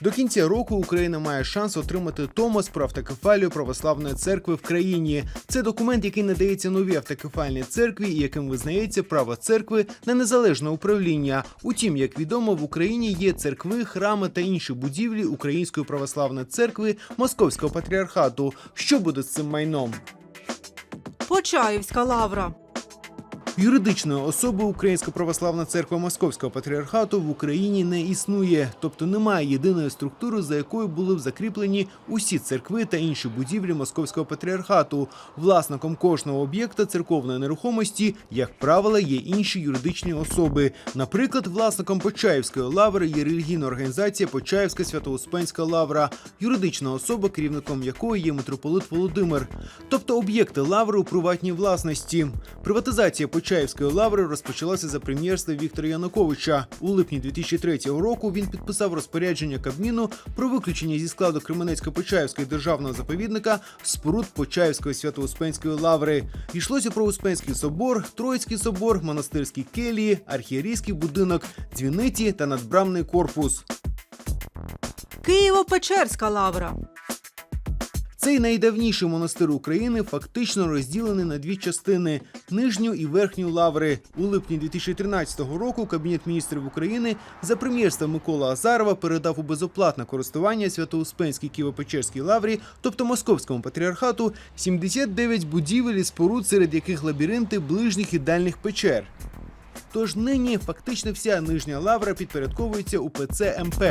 До кінця року Україна має шанс отримати Томос про автокефалію православної церкви в країні. Це документ, який надається новій автокефальній церкві і яким визнається право церкви на незалежне управління. Утім, як відомо, в Україні є церкви, храми та інші будівлі Української православної церкви Московського патріархату. Що буде з цим майном? Почаївська лавра. Юридичної особи Українська православна церква Московського патріархату в Україні не існує, тобто немає єдиної структури, за якою були б закріплені усі церкви та інші будівлі Московського патріархату. Власником кожного об'єкта церковної нерухомості, як правило, є інші юридичні особи. Наприклад, власником Почаївської лаври є релігійна організація Почаївська Свято-Успенська лавра, юридична особа, керівником якої є митрополит Володимир. Тобто об'єкти лаври у приватній власності. Приватизація Почаївської лаври розпочалася за прем'єрства Віктора Януковича. У липні 2003 року він підписав розпорядження Кабміну про виключення зі складу Кременецько-Почаївського державного заповідника споруд Почаївської Свято-Успенської лаври. Йшлося про Успенський собор, Троїцький собор, монастирські келії, архієрійський будинок, дзвіниці та надбрамний корпус. Києво-Печерська лавра. Цей найдавніший монастир України фактично розділений на дві частини нижню і верхню лаври. У липні 2013 року Кабінет міністрів України за прем'єрства Микола Азарова передав у безоплатне користування Свято-Успенській Києво-Печерській лаврі, тобто Московському патріархату, 79 будівель і споруд, серед яких лабіринти ближніх і дальніх печер. Тож нині фактично вся нижня лавра підпорядковується УПЦ МП.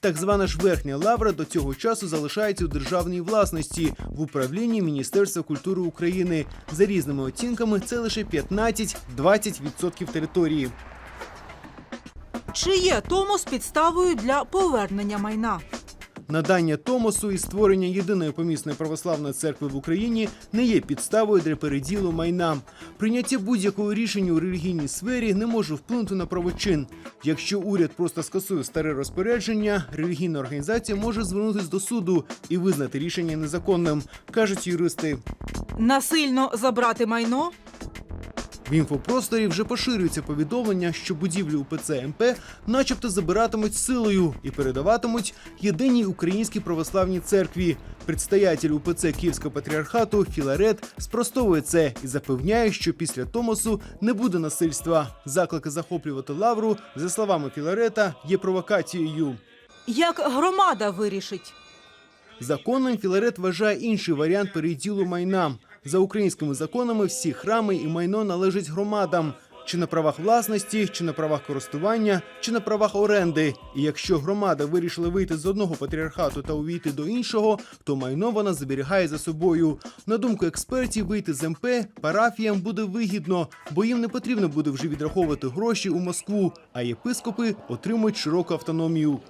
Так звана ж верхня лавра до цього часу залишається у державній власності в управлінні Міністерства культури України. За різними оцінками, це лише 15-20% території. Чи є Томос підставою для повернення майна? Надання Томосу і створення єдиної помісної православної церкви в Україні не є підставою для переділу майна. Прийняття будь-якого рішення у релігійній сфері не може вплинути на правочин. Якщо уряд просто скасує старе розпорядження, релігійна організація може звернутися до суду і визнати рішення незаконним, кажуть юристи. Насильно забрати майно? В інфопросторі вже поширюється повідомлення, що будівлі УПЦ МП начебто забиратимуть силою і передаватимуть єдиній українській православній церкві. Предстоятель УПЦ Київського патріархату Філарет спростовує це і запевняє, що після Томосу не буде насильства. Заклики захоплювати лавру, за словами Філарета, є провокацією. Як громада вирішить? Законом Філарет вважає інший варіант переділу майна. За українськими законами всі храми і майно належать громадам. Чи на правах власності, чи на правах користування, чи на правах оренди. І якщо громада вирішила вийти з одного патріархату та увійти до іншого, то майно вона зберігає за собою. На думку експертів, вийти з МП парафіям буде вигідно, бо їм не потрібно буде вже відраховувати гроші у Москву, а єпископи отримують широку автономію.